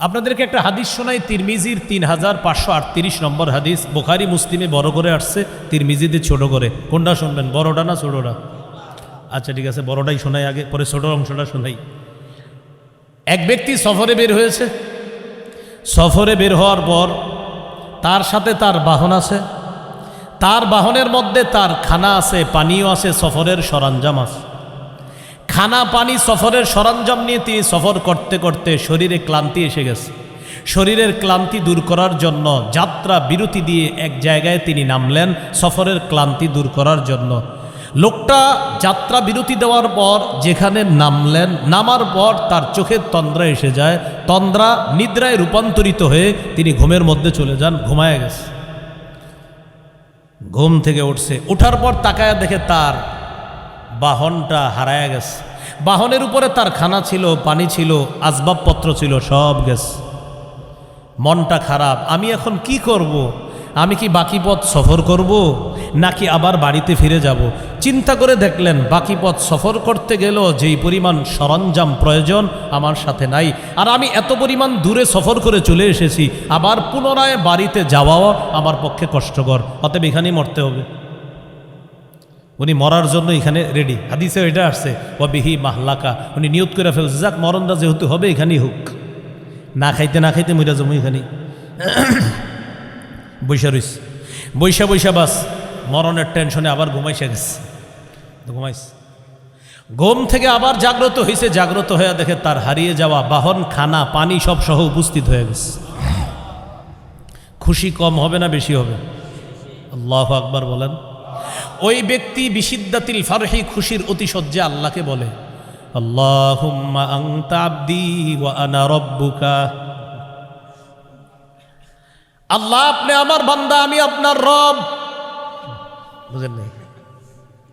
আপনাদেরকে একটা হাদিস শোনাই, তিরমিজির তিন হাজার পাঁচশো আটত্রিশ নম্বর হাদিস। বোখারি, মুসলিমে বড় করে আসছে, তিরমিজিতে ছোট করে। কোনটা শুনবেন, বড়টা না ছোটটা? আচ্ছা ঠিক আছে, বড়টাই শোনাই আগে, পরে ছোট অংশটা শোনাই। এক ব্যক্তি সফরে বের হয়েছে। সফরে বের হওয়ার পর তার সাথে তার বাহন আছে। তার বাহনের মধ্যে তার খানা আছে পানীয় আছে, সফরের সরঞ্জাম আছে। খানা পানি সফরের সরঞ্জাম নিয়ে তিনি সফর করতে করতে শরীরে ক্লান্তি এসে গেছে। শরীরের ক্লান্তি দূর করার জন্য যাত্রা বিরতি দিয়ে এক জায়গায় তিনি নামলেন সফরের ক্লান্তি দূর করার জন্য। লোকটা যাত্রা বিরতি দেওয়ার পর যেখানে নামলেন, নামার পর তার চোখের তন্দ্রা এসে যায়। তন্দ্রা নিদ্রায় রূপান্তরিত হয়ে তিনি ঘুমের মধ্যে চলে যান, ঘুমায় গেছে। ঘুম থেকে উঠছে। ওঠার পর তাকায় দেখে তার বাহনটা হারায় গেছে। বাহনের উপরে তার খানা ছিল, পানি ছিল, আসবাবপত্র ছিল, সব গেছে। মনটা খারাপ, আমি এখন কি করব। আমি কি বাকি পথ সফর করব, নাকি আবার বাড়িতে ফিরে যাব? চিন্তা করে দেখলেন, বাকি পথ সফর করতে গেলেও যেই পরিমাণ সরঞ্জাম প্রয়োজন আমার সাথে নাই। আর আমি এত পরিমাণ দূরে সফর করে চলে এসেছি, আবার পুনরায় বাড়িতে যাওয়াও আমার পক্ষে কষ্টকর। অতএব এখানেই মরতে হবে। উনি মরার জন্য এখানে রেডি হাদিসে এটা আসছে ও বিহি মাহলাকা। উনি নিয়ত করে ফেলছে, যাক, মরণটা যেহেতু হবে, এখানেই হোক। না খাইতে না খাইতে মইরা জমু এখানে বৈশা রইস। বৈশা বৈশা বাস। মরণের টেনশনে আবার ঘুমাইসে গেছে। ঘুমাইস। ঘুম থেকে আবার জাগ্রত হয়েছে জাগ্রত হয়ে দেখে তার হারিয়ে যাওয়া বাহন, খানা, পানি সব সহ উপস্থিত হয়ে গেছে। খুশি কম হবে না, বেশি হবে। আল্লাহ আকবার বলেন। ওই ব্যক্তি বিশিদ্দাতিল ফারহি খুশির অতিশয্যে আল্লাহকে বলে আল্লাহ আপনি আমার বান্দা, আমি আপনার রব। বুঝেন নাই?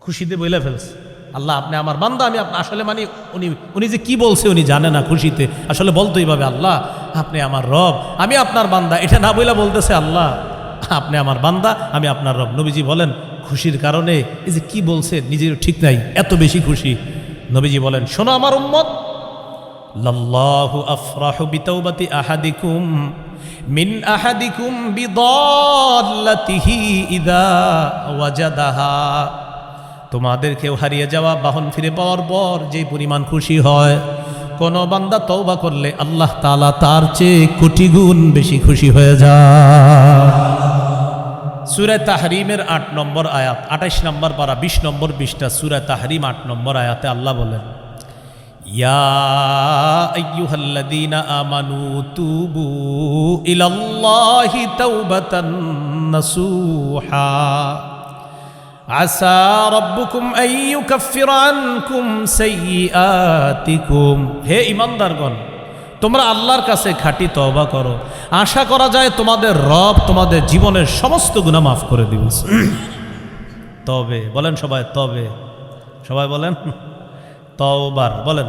খুশিতে বইলে ফেলছে। আল্লাহ আপনি আমার বান্দা, আমি আপ- আসলে মানে উনি উনি যে কি বলছে উনি জানে না খুশিতে। আসলে বলতো এইভাবে, আল্লাহ, আপনি আমার রব, আমি আপনার বান্দা। এটা না বইলা বলতেছে আল্লাহ। আপনি আমার বান্দা, আমি আপনার রব। নবীজি বলেন, খুশির কারণে এই যে কি বলছে নিজের ঠিক নাই, এত বেশি খুশি। নবীজি বলেন, শোনো আমার উম্মত, লাল্লাহু আফরাহু বিতাওবাতি আহাদিকুম, মিন আহাদিকুম বিদাল্লাতিহি ইদা ওয়াজাদাহা। তোমাদের কেউ হারিয়ে যাওয়া বাহন ফিরে পাওয়ার পর যে পরিমাণ খুশি হয়, কোন বান্দা তওবা করলে আল্লাহ তাআলা তার চেয়ে কোটি গুণ বেশি খুশি হয়ে যায়। সুরায় তাহরিমের আট নম্বর আয়াত, আঠাইশ নম্বর পারা, বিশ নম্বর বিশটা সুরায় তাহরিম আট নম্বর আয়াতে আল্লাহ বলেন তুবু হে ঈমানদারগণ তোমরা আল্লাহর কাছে খাঁটি তওবা করো। আশা করা যায় তোমাদের রব তোমাদের জীবনের সমস্ত গুনাহ মাফ করে দিবে। তবে, বলেন সবাই, তবে। সবাই বলেন, তওবার, বলেন।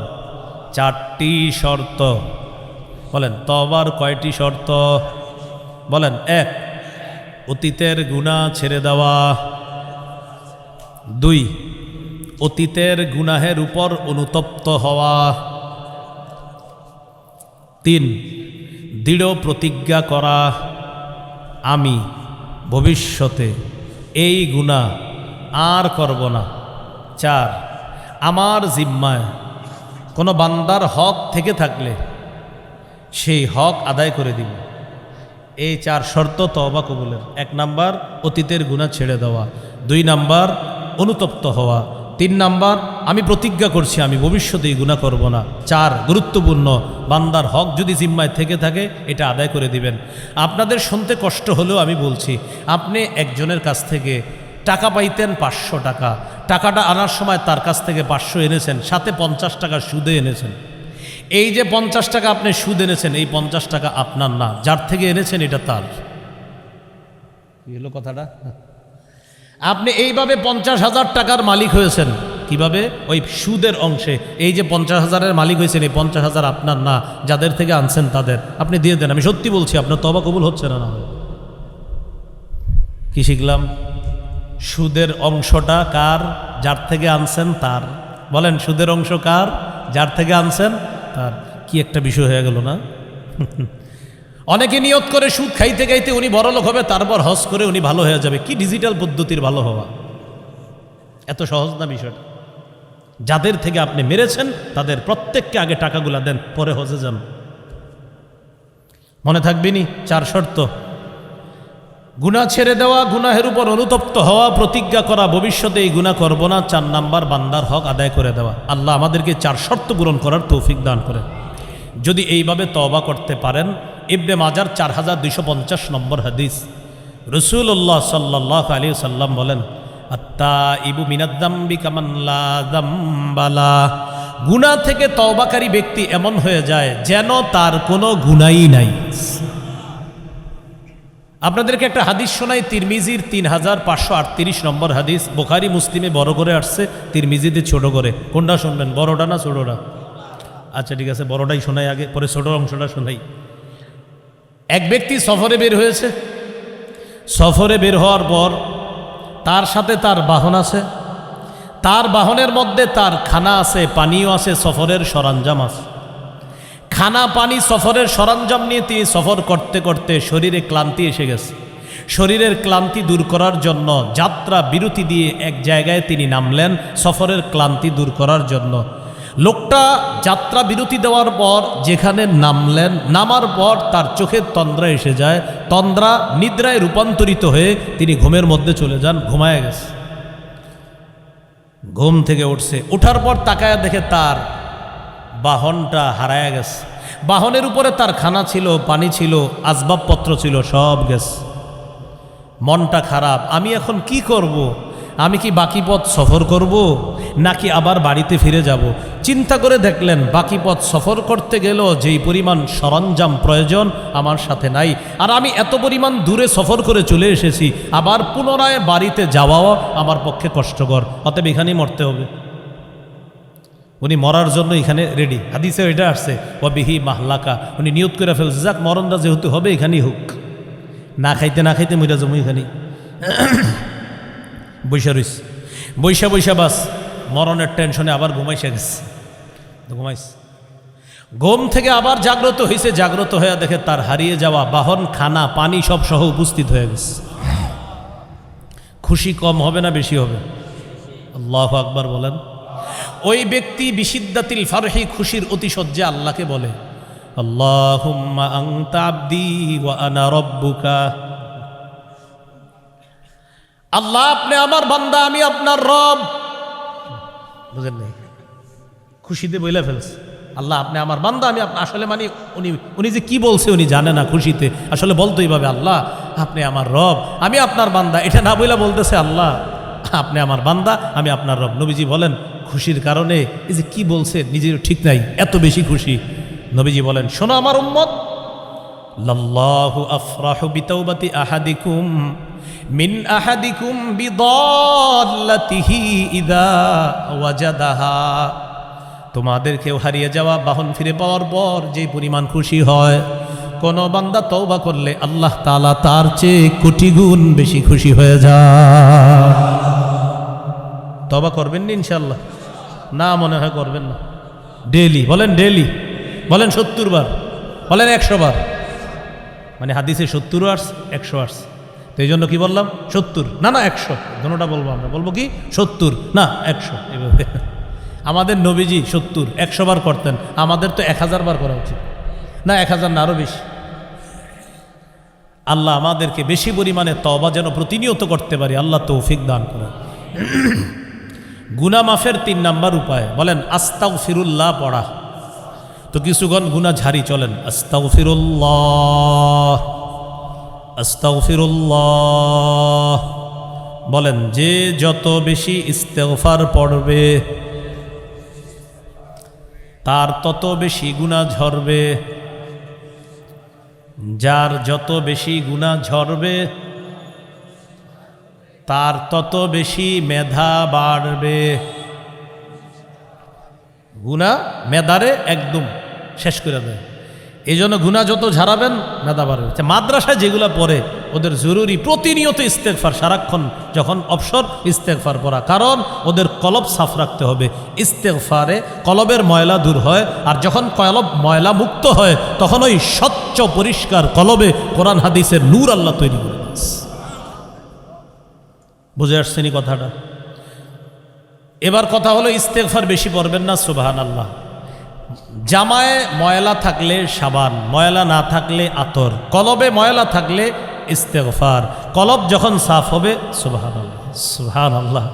চারটি শর্ত। বলেন তবার কয়টি শর্ত? বলেন, এক, অতীতের গুণা ছেড়ে দেওয়া। দুই, অতীতের গুনাহের উপর অনুতপ্ত হওয়া। তিন, দৃঢ় প্রতিজ্ঞা করা আমি ভবিষ্যতে। এই গুণা আর করব না। চার, আমার জিম্মায় কোনো বান্দার হক থেকে থাকলে সেই হক আদায় করে দিব। এই চার শর্ত তওবা কবুলের। এক নাম্বার, অতীতের গুণা ছেড়ে দেওয়া। দুই নাম্বার, অনুতপ্ত হওয়া। তিন নাম্বার আমি প্রতিজ্ঞা করছি, আমি ভবিষ্যতে এই গুণা করব না। চার, গুরুত্বপূর্ণ, বান্দার হক যদি জিম্মায় থেকে থাকে, এটা আদায় করে দিবেন। আপনাদের শুনতে কষ্ট হলেও আমি বলছি, আপনি একজনের কাছ থেকে টাকা পাইতেন পাঁচশো টাকা। টাকাটা আনার সময় তার কাছ থেকে পাঁচশো এনেছেন, সাথে পঞ্চাশ টাকা সুদে এনেছেন। এই যে পঞ্চাশ টাকা আপনি সুদ এনেছেন, এই পঞ্চাশ টাকা আপনার না, যার থেকে এনেছেন এটা তার। হলো কথাটা? আপনি এইভাবে পঞ্চাশ হাজার টাকার মালিক হয়েছেন। কীভাবে? ওই সুদের অংশে। এই যে পঞ্চাশ হাজারের মালিক হয়েছেন, এই পঞ্চাশ হাজার আপনার না, যাদের থেকে আনছেন তাদের। আপনি দিয়ে দেন, আমি সত্যি বলছি, আপনার তবা কবুল হচ্ছে না না কি শিখলাম? সুদের অংশটা কার? যার থেকে আনছেন তার। বলেন, সুদের অংশ কার? যার থেকে আনছেন তার। কি একটা বিষয় হয়ে গেল না? অনেকে নিয়ত করে সুদ খাইতে খাইতে উনি বড়লোক হবে, তারপর হজ করে উনি ভালো হয়ে যাবে। কি ডিজিটাল পদ্ধতির ভালো হওয়া? এত সহজ না বিষয়টা? যাদের থেকে আপনি মেরেছেন, তাদের প্রত্যেককে আগে টাকাগুলা দেন, পরে হজে যান। মনে থাকবেনি চার শর্ত। গুণা ছেড়ে দেওয়া, গুনাহের উপর অনুতপ্ত হওয়া, প্রতিজ্ঞা করা, ভবিষ্যতে এই গুণা করব না, চার নাম্বার বান্দার হক আদায় করে দেওয়া। আল্লাহ আমাদেরকে চার শর্ত পূরণ করার তৌফিক দান করে। যদি এইভাবে তওবা করতে পারেন, ইবনে মাজার চার হাজার দুইশো পঞ্চাশ নম্বর হাদিস। রসুল্লাহ সাল্লাহ আলী সাল্লাম বলেন গুণা থেকে তওবাকারী ব্যক্তি এমন হয়ে যায় যেন তার কোনো গুণাই নাই। আপনাদেরকে একটা হাদিস শোনাই, তিরমিজির তিন হাজার পাঁচশো আটত্রিশ নম্বর হাদিস। বোখারি, মুসলিমে বড় করে আসছে, তিরমিজিতে ছোট করে। কোনটা শুনবেন, বড়টা না ছোটটা? আচ্ছা ঠিক আছে, বড়টাই শোনাই আগে, পরে ছোট অংশটা শোনাই। এক ব্যক্তি সফরে বের হয়েছে। সফরে বের হওয়ার পর তার সাথে তার বাহন আছে। তার বাহনের মধ্যে তার খানা আছে, পানিও আছে, সফরের সরঞ্জাম আছে। খানা, পানি, সফরের সরঞ্জাম নিয়ে তিনি সফর করতে করতে শরীরে ক্লান্তি এসে গেছে। শরীরের ক্লান্তি দূর করার জন্য যাত্রা বিরতি দিয়ে এক জায়গায় তিনি নামলেন সফরের ক্লান্তি দূর করার জন্য। লোকটা যাত্রা বিরতি দেওয়ার পর যেখানে নামলেন, নামার পর তার চোখের তন্দ্রা এসে যায়। তন্দ্রা নিদ্রায় রূপান্তরিত হয়ে তিনি ঘুমের মধ্যে চলে যান, ঘুমায় গেছে। ঘুম থেকে উঠছে। ওঠার পর তাকায় দেখে তার বাহনটা হারায়া গেছে। বাহনের উপরে তার খানা ছিল, পানি ছিল, আসবাবপত্র ছিল, সব গেছে। মনটা খারাপ, আমি এখন কি করব। আমি কি বাকি পথ সফর করব? নাকি আবার বাড়িতে ফিরে যাব? চিন্তা করে দেখলেন, বাকি পথ সফর করতে গেলেও যেই পরিমাণ সরঞ্জাম প্রয়োজন আমার সাথে নাই। আর আমি এত পরিমাণ দূরে সফর করে চলে এসেছি, আবার পুনরায় বাড়িতে যাওয়াও আমার পক্ষে কষ্টকর। অতএব এখানেই মরতে হবে। উনি মরার জন্য এখানে রেডি হাদিসে এটা আসছে ও বিহি মাহলাকা। উনি নিয়ত করে ফেলছে, যাক, মরণটা যেহেতু হবে, এখানেই হোক। না খাইতে না খাইতে মইরা জমু এখানেই। বৈশা রইস। বৈশা বৈশা বাস। মরণের টেনশনে আবার ঘুমাইসে গেছে। ঘুমাইস ঘুম থেকে আবার জাগ্রত হয়েছে জাগ্রত হয়ে দেখে তার হারিয়ে যাওয়া বাহন, খানা, পানি সব সহ উপস্থিত হয়ে গেছে। খুশি কম হবে না বেশি হবে? আল্লাহ আকবার বলেন। ওই ব্যক্তি বিশিদ্দাতিল ফারহি, খুশির অতিশয্যে আল্লাহকে বলে আল্লাহ আপনি আমার বান্দা, আমি আপনার রব। বুঝেন নাই? খুশিতে বইলে ফেলছে। আল্লাহ, আপনি আমার বান্দা, আমি আসলে মানে উনি উনি যে কি বলছে উনি জানে না খুশিতে। আসলে বলতো এইভাবে, আল্লাহ, আপনি আমার রব, আমি আপনার বান্দা। এটা না বইলা বলতেছে আল্লাহ, আপনি আমার বান্দা, আমি আপনার রব। নবীজি বলেন, খুশির কারণে এই যে কি বলছে নিজের ঠিক নাই, এত বেশি খুশি। নবীজি বলেন, শোনো আমার উম্মত, লাল্লাহু আফরাহু বিতাওবাতি আহাদিকুম মিন আহাদিকুম বিদাল্লাতিহি ইদা ওয়াজাদাহা। তোমাদের কেউ হারিয়ে যাওয়া বাহন ফিরে পাওয়ার পর যে পরিমাণ খুশি হয়, কোন বান্দা তওবা করলে আল্লাহ তাআলা তার চেয়ে কোটি গুণ বেশি খুশি হয়ে যায়। তবা করবেন না ইনশাল্লাহ না মনে হয় করবেন না। ডেলি বলেন ডেলি বলেন সত্তর বার, বলেন একশো বার। মানে হাদিসে সত্তরও আর্স একশো আর্স তো এই জন্য কি বললাম? সত্তর। না না, একশো। দুটা বলব আমরা। বলব কি? সত্তর। না, একশো। এভাবে আমাদের নবীজি সত্তর। একশো বার করতেন। আমাদের তো এক হাজার বার করা উচিত। না, এক হাজার না আরও বেশি। আল্লাহ আমাদেরকে বেশি পরিমাণে তবা যেন প্রতিনিয়ত করতে পারি, আল্লাহ তৌফিক দান করেন। গুনা মাফের তিন নাম্বার উপায়। বলেন আস্তাউ ফিরুল্লাহ পড়া। তো কিছুক্ষণ গুনা ঝাড়ি চলেন। আস্তাউ ফিরুল্লাহ বলেন, যে যত বেশি ইস্তেগফার পড়বে, তার তত বেশি গুণা ঝরবে। যার যত বেশি গুণা ঝরবে, তার তত বেশি মেধা বাড়বে। গুণা মেধারে একদম শেষ করে দেয়। এই জন্য গুণা যত ঝাড়াবেন মেধা বাড়বে। আচ্ছা, মাদ্রাসায় যেগুলো পড়ে ওদের জরুরি প্রতিনিয়ত ইস্তেকফার সারাক্ষণ যখন অবসর ইস্তেকফার পড়া। কারণ ওদের কলব সাফ রাখতে হবে। ইস্তেকফারে কলবের ময়লা দূর হয় আর যখন কলব ময়লা মুক্ত হয় তখন ওই স্বচ্ছ পরিষ্কার কলবে কোরআন হাদিসের নূর আল্লাহ তৈরি করে বুঝে আসছেনি কথাটা? এবার কথা হলো ইস্তেকফার বেশি পড়বেন না সুবাহান আল্লাহ জামায় ময়লা থাকলে সাবান, ময়লা না থাকলে আতর, কলবে ময়লা থাকলে ইস্তেগফার, কলব যখন সাফ হবে সুবহান আল্লাহ সুবহান আল্লাহ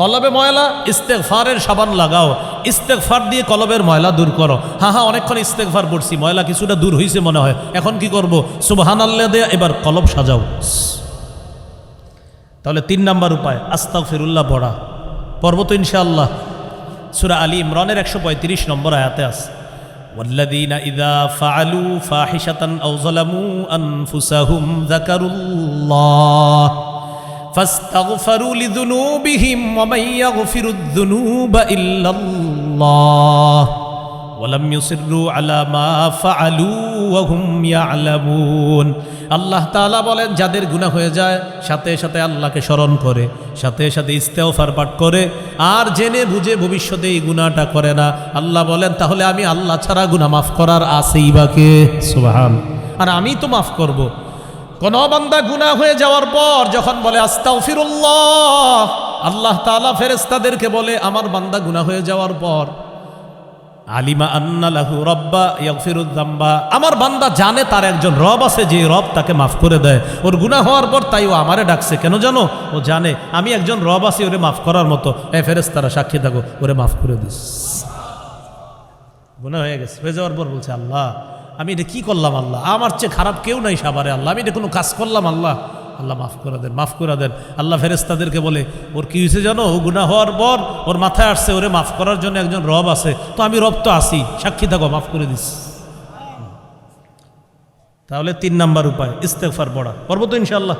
কলবে ময়লা, ইস্তেগফারের সাবান লাগাও, ইস্তেগফার দিয়ে কলবের ময়লা দূর করো। হ্যাঁ হ্যাঁ অনেকক্ষণ ইস্তেগফার পড়ছি, ময়লা কিছুটা দূর হয়েছে মনে হয়, এখন কি করব? সুবহান আল্লাহ দেয়া, এবার কলব সাজাও। তাহলে তিন নাম্বার উপায় আস্তাক ফিরুল্লাহ পড়া। পর্ব তো ইনশাআল্লাহ। সুরা আলী ইমরানের একশো পঁয়ত্রিশ নম্বর আয়াতে আছে والذين إذا فعلوا فاحشة أو ظلموا أنفسهم ذكروا الله فاستغفروا لذنوبهم ومن يغفر الذنوب إلا الله ওয়ালাম ইউসিরু আলা মা ফাআলু ওয়া হুম আল্লাহ তাআলা বলেন, যাদের গুনাহ হয়ে যায়, সাথে সাথে আল্লাহকে স্মরণ করে, সাথে সাথে ইস্তেগফার পাঠ করে, আর জেনে বুঝে ভবিষ্যতে এই গুনাহটা করে না। আল্লাহ বলেন, তাহলে আমি আল্লাহ ছাড়া গুনাহ মাফ করার আছেই বাকে সুবহান। আর আমি তো মাফ করব। কোন বান্দা গুনাহ হয়ে যাওয়ার পর যখন বলে, আস্তাগফিরুল্লাহ, আল্লাহ তাআলা ফেরেশতাদেরকে বলে, আমার বান্দা গুনাহ হয়ে যাওয়ার পর আলিমা আন্না লাহু রব্বা ইয়াগফিরুদ্দাম্বা আমার বান্দা জানে তার একজন রব আছে, যে রব তাকে মাফ করে দেয়। ওর গুনাহ হওয়ার পর তাই ও আমারে ডাকছে। কেন জানো? ও জানে, আমি একজন রব আছি, ওরে মাফ করার মতো। এ ফেরেস তারা সাক্ষী থাকো, ওরে মাফ করে দিস। গুনাহ হয়ে গেছে, হয়ে যাওয়ার পর বলছে, আল্লাহ, আমি এটা কি করলাম আল্লাহ? আমার চেয়ে খারাপ কেউ নাই সাবারে আল্লাহ, আমি এটা কোনো কাজ করলাম আল্লাহ। আল্লাহ মাফ করে দেন, মাফ করে দেন। আল্লাহ ফেরেস্তাদেরকে বলে, ওর কি হয়েছে জানো? ও গুণা হওয়ার পর ওর মাথায় আসছে, ওরে মাফ করার জন্য একজন রব আছে। তো আমি রব তো আসি সাক্ষী থাকো, মাফ করে দিস। তাহলে তিন নাম্বার উপায় ইস্তেফার পড়া। পর্বত তো ইনশাল্লাহ